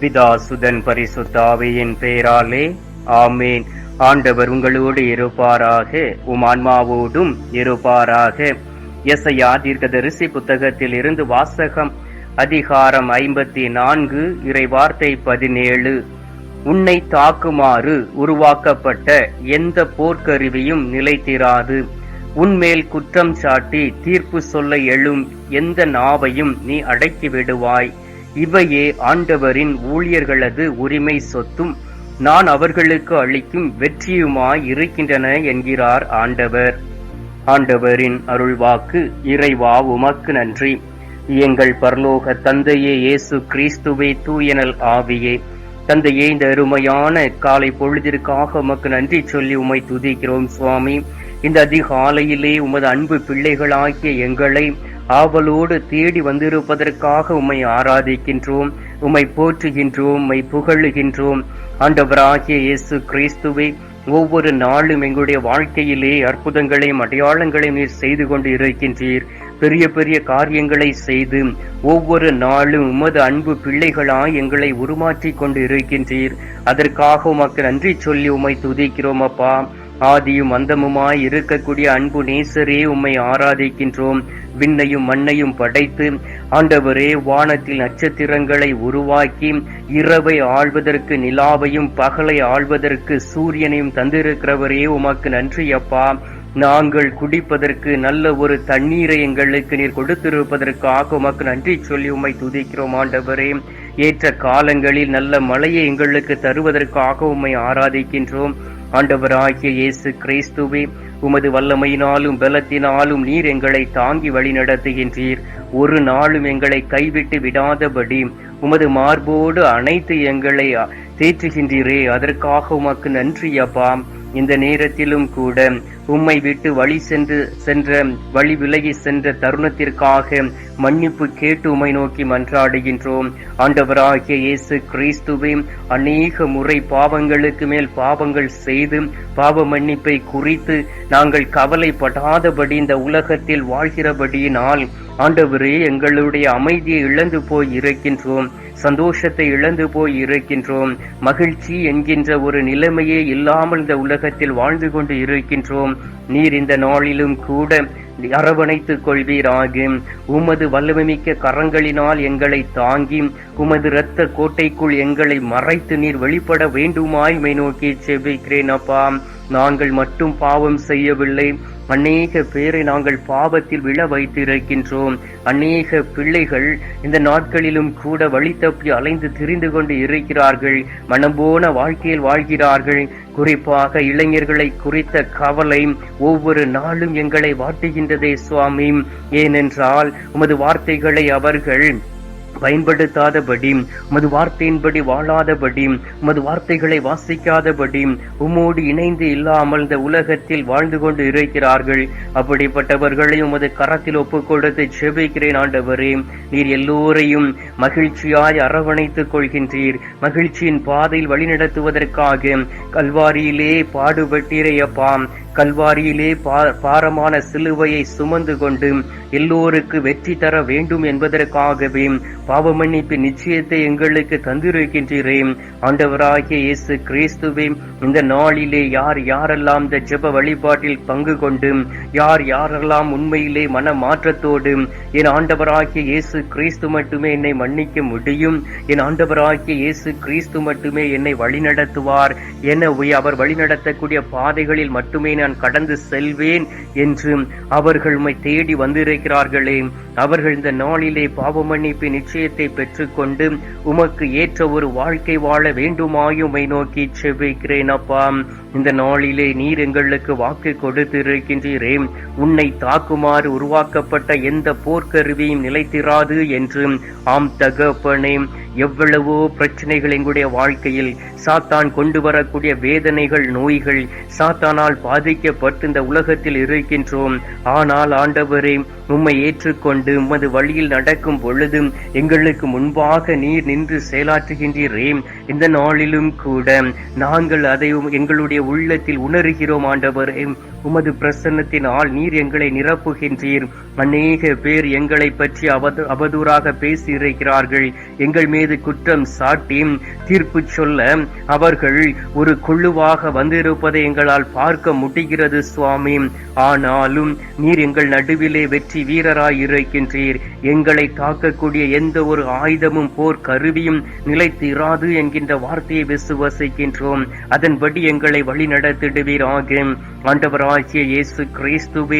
பிதா சுதன் பரிசுத்தாவியின் பெயராலே ஆமேன். ஆண்டவர் உங்களோடு இருப்பாராக உம் ஆன்மாவோடும் இருப்பாராக. எஸ்ஐயா தீர்க்கதரிசி புத்தகத்தில் இருந்து வாசகம் அதிகாரம் ஐம்பத்தி நான்கு இறை வார்த்தை பதினேழு. உன்னை தாக்குமாறு உருவாக்கப்பட்ட எந்த போர்க்கருவியும் நிலைத்திராது. உன்மேல் குற்றம் சாட்டி தீர்ப்பு சொல்ல எழும் எந்த நாவையும் நீ அடக்கி விடுவாய் இவையே ஆண்டவரின் ஊழியர்களது உரிமை சொத்தும் நான் அவர்களுக்கு அளிக்கும் வெற்றியுமாய் இருக்கின்றன என்கிறார் ஆண்டவர். ஆண்டவரின் அருள்வாக்கு இறைவா உமக்கு நன்றி. எங்கள் பரலோக தந்தையே இயேசு கிறிஸ்துவே தூயனல் ஆவியே. தந்தையே இந்த அருமையான காலை பொழுதிற்காக உமக்கு நன்றி சொல்லி உம்மை துதிக்கிறோம் சுவாமி. இந்த அதிகாலையிலே உமது அன்பு பிள்ளைகளாகிய எங்களை ஆவலோடு தேடி வந்திருப்பதற்காக உம்மை ஆராதிக்கின்றோம் உம்மை போற்றுகின்றோம் உம்மை புகழுகின்றோம். ஆண்டவராகிய இயேசு கிறிஸ்துவை ஒவ்வொரு நாளும் எங்களுடைய வாழ்க்கையிலே அற்புதங்களையும் அடையாளங்களையும் நீர் செய்து கொண்டு இருக்கின்றீர். பெரிய பெரிய காரியங்களை செய்து ஒவ்வொரு நாளும் உமது அன்பு பிள்ளைகளாய் எங்களை உருமாற்றி கொண்டு இருக்கின்றீர். அதற்காக உமக்கு நன்றி சொல்லி உம்மை துதிக்கிறோம் அப்பா. ஆதியும் அந்தமுமாய் இருக்கக்கூடிய அன்பு நேசரே உம்மை ஆராதிக்கின்றோம். விண்ணையும் மண்ணையும் படைத்து ஆண்டவரே வானத்தில் நட்சத்திரங்களை உருவாக்கி இரவை ஆள்வதற்கு நிலாவையும் பகலை ஆள்வதற்கு சூரியனையும் தந்திருக்கிறவரே உமக்கு நன்றி அப்பா. நாங்கள் குடிப்பதற்கு நல்ல ஒரு தண்ணீரை எங்களுக்கு நீர் கொடுத்திருப்பதற்காக உமக்கு நன்றி சொல்லி உம்மை துதிக்கிறோம் ஆண்டவரே. ஏற்ற காலங்களில் நல்ல மழையை எங்களுக்கு தருவதற்காக உம்மை ஆராதிக்கின்றோம். ஆண்டவராகிய இயேசு கிறிஸ்துவே உமது வல்லமையினாலும் பலத்தினாலும் நீர் எங்களை தாங்கி வழிநடத்துகின்றீர் ஒரு நாளும் எங்களை கைவிட்டு விடாதபடி உமது மார்போடு அனைத்து எங்களை தேற்றுகின்றீரே. அதற்காக உமக்கு நன்றி அப்பா. இந்த நேரத்திலும் கூட உம்மை விட்டு வழி சென்று சென்ற வழி விலகி சென்ற தருணத்திற்காக மன்னிப்பு கேட்டு உமை நோக்கி மன்றாடுகின்றோம். ஆண்டவராகிய இயேசு கிறிஸ்துவை அநேக முறை பாவங்களுக்கு மேல் பாவங்கள் செய்து பாவ மன்னிப்பை குறித்து நாங்கள் கவலைப்படாதபடி இந்த உலகத்தில் வாழ்கிறபடியினால் ஆண்டவரே எங்களுடைய அமைதியை இழந்து போய் இருக்கின்றோம். சந்தோஷத்தை இழந்து போய் இருக்கின்றோம். மகிழ்ச்சி என்கின்ற ஒரு நிலைமையே இல்லாமல் இந்த உலகத்தில் வாழ்ந்து கொண்டு இருக்கின்றோம். நீர் இந்த நாளிலும் கூட அரவணைத்துக் கொள்வீராக. உமது வல்லமைமிக்க கரங்களினால் எங்களை தாங்கி உமது இரத்த கோட்டைக்குள் எங்களை மறைத்து நீர் வெளிப்பட வேண்டுமாய் மை நோக்கி செபிக்கிறேன் அப்பா. நாங்கள் மட்டும் பாவம் செய்யவில்லை. அநேக பேரை நாங்கள் பாவத்தில் விழ வைத்திருக்கின்றோம். அநேக பிள்ளைகள் இந்த நாட்களிலும் கூட வழி தப்பி அலைந்து திரிந்து கொண்டு இருக்கிறார்கள். மனம்போன வாழ்க்கையில் வாழ்கிறார்கள். குறிப்பாக இளைஞர்களை குறித்த கவலை ஒவ்வொரு நாளும் எங்களை வாட்டுகின்றதே சுவாமி. ஏனென்றால் உமது வார்த்தைகளை அவர்கள் பயன்படுத்தாதபடி உமது வார்த்தையின்படி வாழாதபடி உமது வார்த்தைகளை வாசிக்காதபடி உம்மோடு இணைந்து இல்லாமல் இந்த உலகத்தில் வாழ்ந்து கொண்டு இருக்கிறார்கள். அப்படிப்பட்டவர்களை உமது கரத்தில் ஒப்பு கொடுத்து செபிக்கிறேன் ஆண்டவரே. நீர் எல்லோரையும் மகிழ்ச்சியாய் அரவணைத்துக் கொள்கின்றீர். மகிழ்ச்சியின் பாதையில் வழிநடத்துவதற்காக கல்வாரியிலே பாடுபட்டீரையப்பா. கல்வாரியிலே பாரமான சிலுவையை சுமந்து கொண்டு எல்லோருக்கு வெற்றி தர வேண்டும் என்பதற்காகவே பாவ மன்னிப்பு நிச்சயத்தை எங்களுக்கு தந்திருக்கின்றேன் ஆண்டவராகிய இயேசு கிறிஸ்துவே இந்த நாளிலே யார் யாரெல்லாம் இந்த ஜெப வழிபாட்டில் பங்கு கொண்டு யார் யாரெல்லாம் உண்மையிலே மன மாற்றத்தோடு என் ஆண்டவராகிய இயேசு கிறிஸ்து மட்டுமே என்னை மன்னிக்க முடியும் என் ஆண்டவராகிய இயேசு கிறிஸ்து மட்டுமே என்னை வழிநடத்துவார் என அவர் வழிநடத்தக்கூடிய பாதைகளில் மட்டுமே நான் கடந்து செல்வேன் என்று அவர்கள் உம்மை தேடி வந்திருக்கிறார்களே. அவர்கள் இந்த நாளிலே பாவமன்னிப்பு நிச்சயத்தை பெற்றுக்கொண்டு உமக்கு ஏற்ற ஒரு வாழ்க்கை வாழ வேண்டுமாயுமை நோக்கி செபிக்கிறேன் அப்பா. இந்த நாளிலே நீர் எங்களுக்கு வாக்கு கொடுத்திருக்கின்றீரே. உன்னை தாக்குமாறு உருவாக்கப்பட்ட எந்த போர்க்கருவியும் நிலைத்திராது என்று ஆம் தகப்பனே. எவ்வளவோ பிரச்சனைகள் எங்களுடைய வாழ்க்கையில் சாத்தான் கொண்டு வரக்கூடிய வேதனைகள் நோய்கள் சாத்தானால் பாதிக்கப்பட்டு இந்த உலகத்தில் இருக்கின்றோம். ஆனால் ஆண்டவரே உம்மை ஏற்றுக்கொண்டு உமது வழியில் நடக்கும் பொழுதும் எங்களுக்கு முன்பாக நீர் நின்று செயலாற்றுகின்றீரே. இந்த நாளிலும் கூட நாங்கள் அதை எங்களுடைய உள்ளத்தில் உணர்கிறோம் ஆண்டவரே. உமது பிரசன்னத்தினால் நீர் எங்களை நிரப்புகின்றீர். அநேக பேர் எங்களை பற்றி அவது அவதூறாக பேசி இருக்கிறார்கள் எங்கள் மீது குற்றம் சாட்டி தீர்ப்பு சொல்ல அவர்கள் ஒரு குழுவாக வந்திருப்பதை எங்களால் பார்க்க முடிகிறது சுவாமி. ஆனாலும் நீர் எங்கள் நடுவிலே வெற்றி வீரராய் இருக்கின்றீர். எங்களை தாக்கக்கூடிய எந்த ஒரு ஆயுதமும் போர் கருவியும் நிலைத்திராது என்கின்ற வார்த்தையை விசுவசிக்கின்றோம். அதன்படி எங்களை வழி நடத்திடுவீராக ஆண்டவராகிய இயேசு கிறிஸ்துவே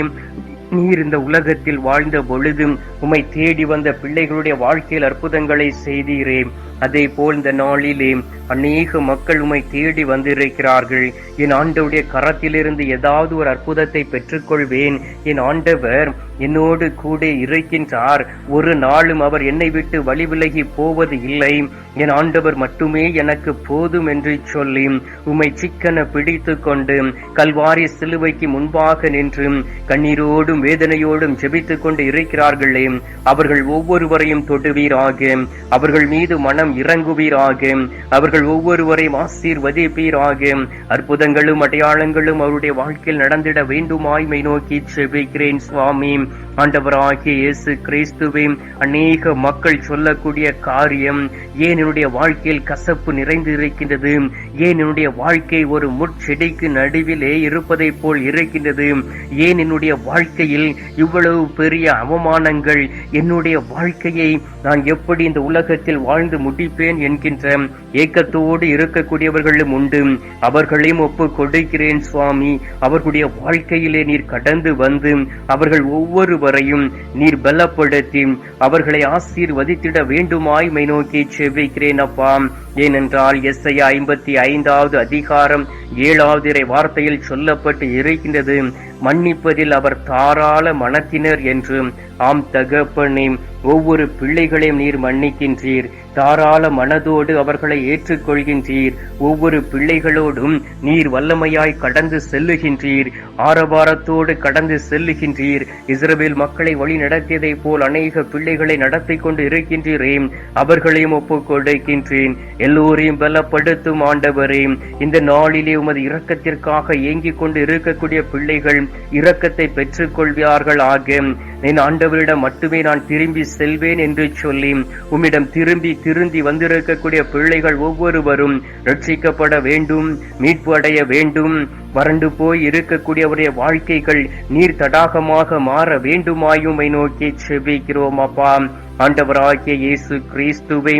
நீர் இந்த உலகத்தில் வாழ்ந்த பொழுதும் உமை தேடி வந்த பிள்ளைகளுடைய வாழ்க்கையில் அற்புதங்களை செய்தீரே. அதே போல் இந்த நாளிலே அநேக மக்கள் உம்மை தேடி வந்திருக்கிறார்கள். என் ஆண்டவுடைய கரத்திலிருந்து ஏதாவது ஒரு அற்புதத்தை பெற்றுக்கொள்வேன். என் ஆண்டவர் என்னோடு கூட இருக்கின்றார். ஒரு நாளும் அவர் என்னை விட்டு வழி விலகி போவது இல்லை. என் ஆண்டவர் மட்டுமே எனக்கு போதும் என்று சொல்லி உம்மை சிக்கன பிடித்து கொண்டு கல்வாரி சிலுவைக்கு முன்பாக நின்று கண்ணீரோடும் வேதனையோடும் ஜெபித்துக் கொண்டு இருக்கிறார்களே. அவர்கள் ஒவ்வொருவரையும் தொடுவீராக. அவர்கள் மீது மனம் இறங்குவீராக. அவர்கள் ஒவ்வொருவரையும் ஆசீர்வதிப்பீராக. அற்புதங்களும் அடையாளங்களும் அவருடைய வாழ்க்கையில் நடந்திட வேண்டுமாய்மை நோக்கி செபிக்கிறேன் சுவாமி. ஆண்டவராகிய இயேசு கிறிஸ்துவே அநேக மக்கள் சொல்லக்கூடிய காரியம் ஏன் என்னுடைய வாழ்க்கையில் கசப்பு நிறைந்து இருக்கின்றது ஏன் என்னுடைய வாழ்க்கை ஒரு முட்செடிக்கு நடுவிலே இருப்பதை போல் இருக்கின்றது? ஏன் என்னுடைய வாழ்க்கையில் இவ்வளவு பெரிய அவமானங்கள்? என்னுடைய வாழ்க்கையை நான் எப்படி இந்த உலகத்தில் வாழ்ந்து முடிப்பேன் என்கின்ற ஏக்கத்தோடு இருக்கக்கூடியவர்களும் உண்டு. அவர்களையும் ஒப்பு கொடுக்கிறேன் சுவாமி. அவர்களுடைய வாழ்க்கையிலே நீர் கடந்து வந்து அவர்கள் ஒவ்வொருவரையும் நீர் பலப்படுத்தி அவர்களை ஆசீர்வதித்திட வேண்டுமாய் மை நோக்கி செவ்விக்கிறேன் அப்பா. ஏனென்றால் எஸ்ஐ ஐம்பத்தி ஐந்தாவது அதிகாரம் ஏழாவது இறை வார்த்தையில் சொல்லப்பட்டு இருக்கின்றது. மன்னிப்பதில் அவர் தாராள மனத்தினர் என்று. ஆம் தகப்பனே ஒவ்வொரு பிள்ளைகளையும் நீர் மன்னிக்கின்றீர். தாராள மனதோடு அவர்களை ஏற்றுக்கொள்கின்றீர். ஒவ்வொரு பிள்ளைகளோடும் நீர் வல்லமையாய் கடந்து செல்லுகின்றீர். ஆரவாரத்தோடு கடந்து செல்லுகின்றீர். இஸ்ரவேல் மக்களை வழி நடத்தியதைப் போல் அநேக பிள்ளைகளை நடத்தி கொண்டு இருக்கின்றீரே அவர்களையும் ஒப்புக் கொடுக்கின்றேன். எல்லோரையும் பலப்படுத்தும் ஆண்டவரே இந்த நாளிலே உமது இரக்கத்திற்காக ஏங்கிக் கொண்டு இருக்கக்கூடிய பிள்ளைகள் இரக்கத்தை பெற்றுக்கொள்வார்கள் ஆக. என் ஆண்டவரிடம் மட்டுமே நான் திரும்பி செல்வேன் என்று சொல்லி உம்மிடம் திரும்பி திருந்தி வந்திருக்கக்கூடிய பிள்ளைகள் ஒவ்வொருவரும் ரட்சிக்கப்பட வேண்டும் மீட்பு அடைய வேண்டும் வறண்டு போய் இருக்கக்கூடியவருடைய வாழ்க்கைகள் நீர் தடாகமாக மாற வேண்டுமாயுமை நோக்கி செபிக்கிறோம் அப்பா. ஆண்டவராகிய இயேசு கிறிஸ்துவை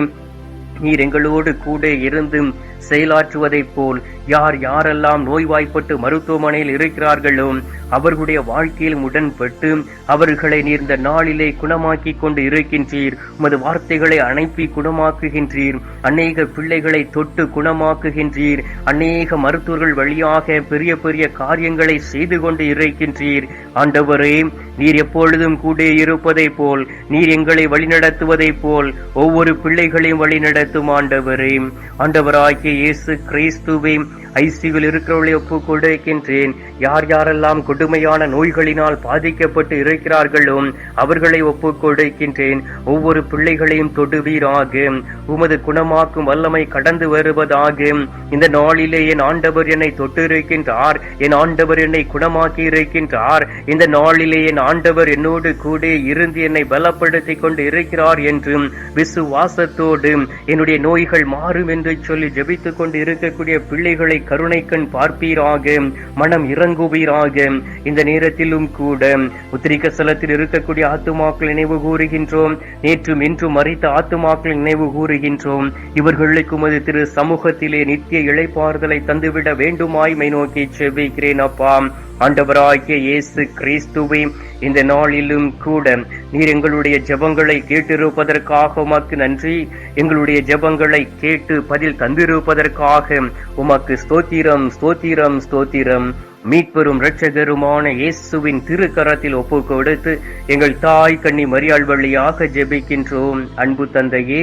நீர் எங்களோடு கூட இருந்தும் செயலாற்றுவதைப் போல் யார் யாரெல்லாம் நோய்வாய்ப்பட்டு மருத்துவமனையில் இருக்கிறார்களோ அவர்களுடைய வாழ்க்கையில் உடன்பட்டு அவர்களை நீர் இந்த நாளிலே குணமாக்கி கொண்டு இருக்கின்றீர். உமது வார்த்தைகளை அனுப்பி குணமாக்குகின்றீர். அநேக பிள்ளைகளை தொட்டு குணமாக்குகின்றீர். அநேக மருத்துவர்கள் வழியாக பெரிய பெரிய காரியங்களை செய்து கொண்டு இருக்கின்றீர். ஆண்டவரே நீர் எப்பொழுதும் கூட இருப்பதை போல் நீர் எங்களை வழிநடத்துவதைப் போல் ஒவ்வொரு பிள்ளைகளையும் வழிநடத்தும் ஆண்டவரே. ஆண்டவராகிய இயேசு கிறிஸ்துவை. ஐசியில் இருக்கிறவர்களை ஒப்பு கொடுக்கின்றேன் யார் யாரெல்லாம் கொடுமையான நோய்களினால் பாதிக்கப்பட்டு இருக்கிறார்களோ அவர்களை ஒப்பு கொடுக்கின்றேன் ஒவ்வொரு பிள்ளைகளையும் தொடுவீராக. உமது குணமாக்கும் வல்லமை கடந்து வருவதாக. இந்த நாளிலே என் ஆண்டவர் என்னை தொட்டு இருக்கின்றார் என் ஆண்டவர் என்னை குணமாக்கி இருக்கின்றார். இந்த நாளிலே என் ஆண்டவர் என்னோடு கூட இருந்து என்னை பலப்படுத்தி கொண்டு இருக்கிறார் என்றும் விசுவாசத்தோடு என்னுடைய நோய்கள் மாறும் என்று சொல்லி ஜபித்துக் கொண்டு இருக்கக்கூடிய பிள்ளைகளை கருணைக்கண் பார்ப்பீராக மனம் இறங்குவீராக. இந்த நேரத்திலும் கூட உத்திரிக்க ஸ்தலத்தில் இருக்கக்கூடிய ஆத்துமாக்கள் நினைவு கூறுகின்றோம். நேற்றும் இன்றும் மறித்த ஆத்துமாக்கள் நினைவு கூறுகின்றோம். இவர்களுக்கு உமது திரு சமூகத்திலே நித்திய இழைப்பாறுதலை தந்துவிட வேண்டுமாய் மை நோக்கி செவிக்கிறேன் அப்பா. ஆண்டவராகிய இயேசு கிறிஸ்துவை இந்த நாளிலும் கூட நீர் எங்களுடைய ஜெபங்களை கேட்டிருப்பதற்காக உமக்கு நன்றி. எங்களுடைய ஜெபங்களை கேட்டு பதில் தந்திருப்பதற்காக உமக்கு ஸ்தோத்திரம் ஸ்தோத்திரம் ஸ்தோத்திரம். மீட்பெரும் இரட்சகருமான இயேசுவின் திருக்கரத்தில் ஒப்பு கொடுத்து எங்கள் தாய் கண்ணி மரியாள் வழியாக ஜெபிக்கின்றோம். அன்பு தந்தையே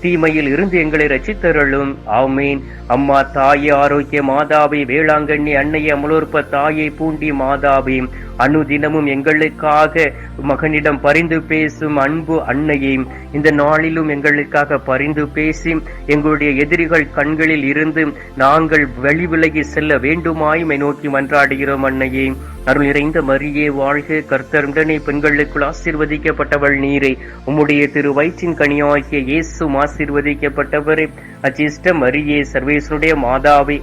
தீமையில் இருந்து எங்களை ரச்சித்தருளும் ஆமீன். அம்மா தாயே ஆரோக்கிய மாதாவை வேளாங்கண்ணி அன்னைய அமலோற்ப தாயை பூண்டி மாதாவை. அனுதினமும் எங்களுக்காக மகனிடம் பரிந்து பேசும் அன்பு அன்னையையும் இந்த நாளிலும் எங்களுக்காக பரிந்து பேசி எங்களுடைய எதிரிகள் கண்களில் இருந்து நாங்கள் வழி விலகி செல்ல வேண்டுமாயுமை நோக்கி மன்றாடுகிறோம் அன்னையே. அருள் நிறைந்த மரியே வாழ்க கர்த்தருடனே பெண்களுக்குள் ஆசீர்வதிக்கப்பட்டவள் நீரை. உம்முடைய திரு வயிற்றின் கனியாகிய இயேசும் ஆசீர்வதிக்கப்பட்டவரே. அச்சிஷ்ட மரியே சர்வேசனுடைய மாதாவை